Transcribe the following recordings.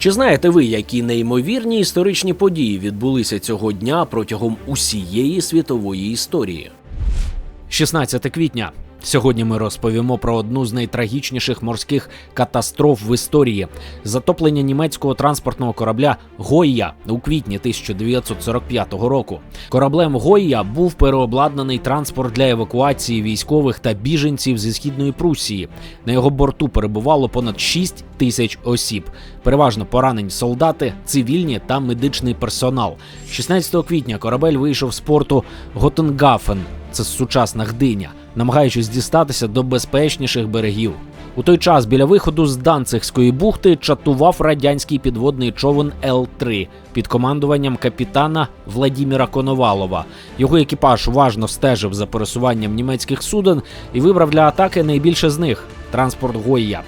Чи знаєте ви, які неймовірні історичні події відбулися цього дня протягом усієї світової історії? 16 квітня. Сьогодні ми розповімо про одну з найтрагічніших морських катастроф в історії затоплення німецького транспортного корабля Гойя у квітні 1945 року. Кораблем Гойя був переобладнаний транспорт для евакуації військових та біженців зі східної Прусії. На його борту перебувало понад 6 тисяч осіб, переважно поранені солдати, цивільні та медичний персонал. 16 квітня корабель вийшов з порту Готенгафен, це сучасна Гдиня, намагаючись дістатися до безпечніших берегів. У той час біля виходу з Данцихської бухти чатував радянський підводний човен Л-3 під командуванням капітана Владіміра Коновалова. Його екіпаж уважно стежив за пересуванням німецьких суден і вибрав для атаки найбільше з них транспорт Гойя.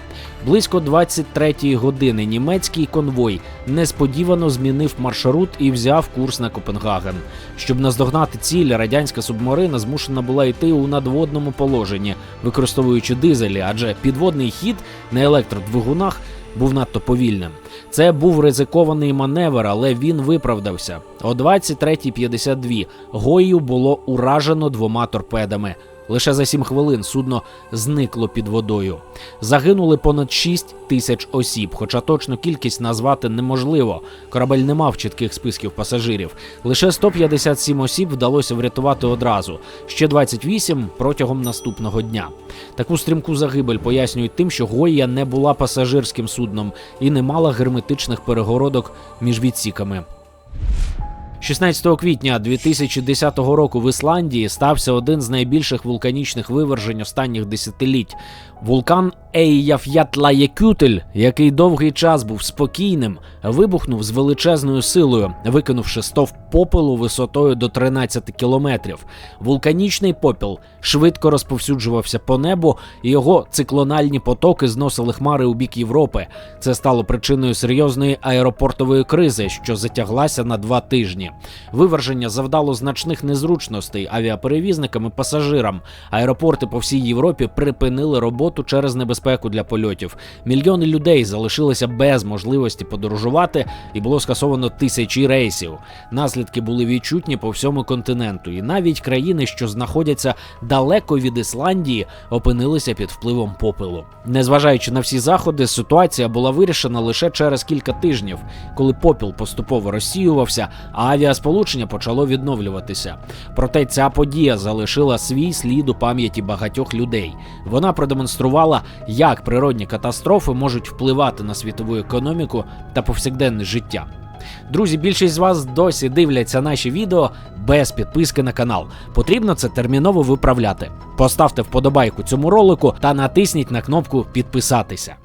Близько 23-ї години німецький конвой несподівано змінив маршрут і взяв курс на Копенгаген. Щоб наздогнати ціль, радянська субмарина змушена була йти у надводному положенні, використовуючи дизелі, адже підводний хід на електродвигунах був надто повільним. Це був ризикований маневр, але він виправдався. О 23.52 Гою було уражено двома торпедами. Лише за сім хвилин судно зникло під водою. Загинули понад 6 тисяч осіб, хоча точну кількість назвати неможливо. Корабель не мав чітких списків пасажирів. Лише 157 осіб вдалося врятувати одразу, ще 28 протягом наступного дня. Таку стрімку загибель пояснюють тим, що Гойя не була пасажирським судном і не мала герметичних перегородок між відсіками. 16 квітня 2010 року в Ісландії стався один з найбільших вулканічних вивержень останніх десятиліть. Вулкан Ейяф'ятлаєкютель, який довгий час був спокійним, вибухнув з величезною силою, викинувши стовп попелу висотою до 13 кілометрів. Вулканічний попіл швидко розповсюджувався по небу, і його циклональні потоки зносили хмари у бік Європи. Це стало причиною серйозної аеропортової кризи, що затяглася на два тижні. Виверження завдало значних незручностей авіаперевізникам і пасажирам. Аеропорти по всій Європі припинили роботу через небезпеку для польотів. Мільйони людей залишилися без можливості подорожувати, і було скасовано тисячі рейсів. Наслідки були відчутні по всьому континенту, і навіть країни, що знаходяться далеко від Ісландії, опинилися під впливом попелу. Незважаючи на всі заходи, ситуація була вирішена лише через кілька тижнів, коли попіл поступово розсіювався, а авіасполучення почало відновлюватися. Проте ця подія залишила свій слід у пам'яті багатьох людей. Вона продемонструвала, як природні катастрофи можуть впливати на світову економіку та повсякденне життя. Друзі, більшість з вас досі дивляться наші відео без підписки на канал. Потрібно це терміново виправляти. Поставте вподобайку цьому ролику та натисніть на кнопку підписатися.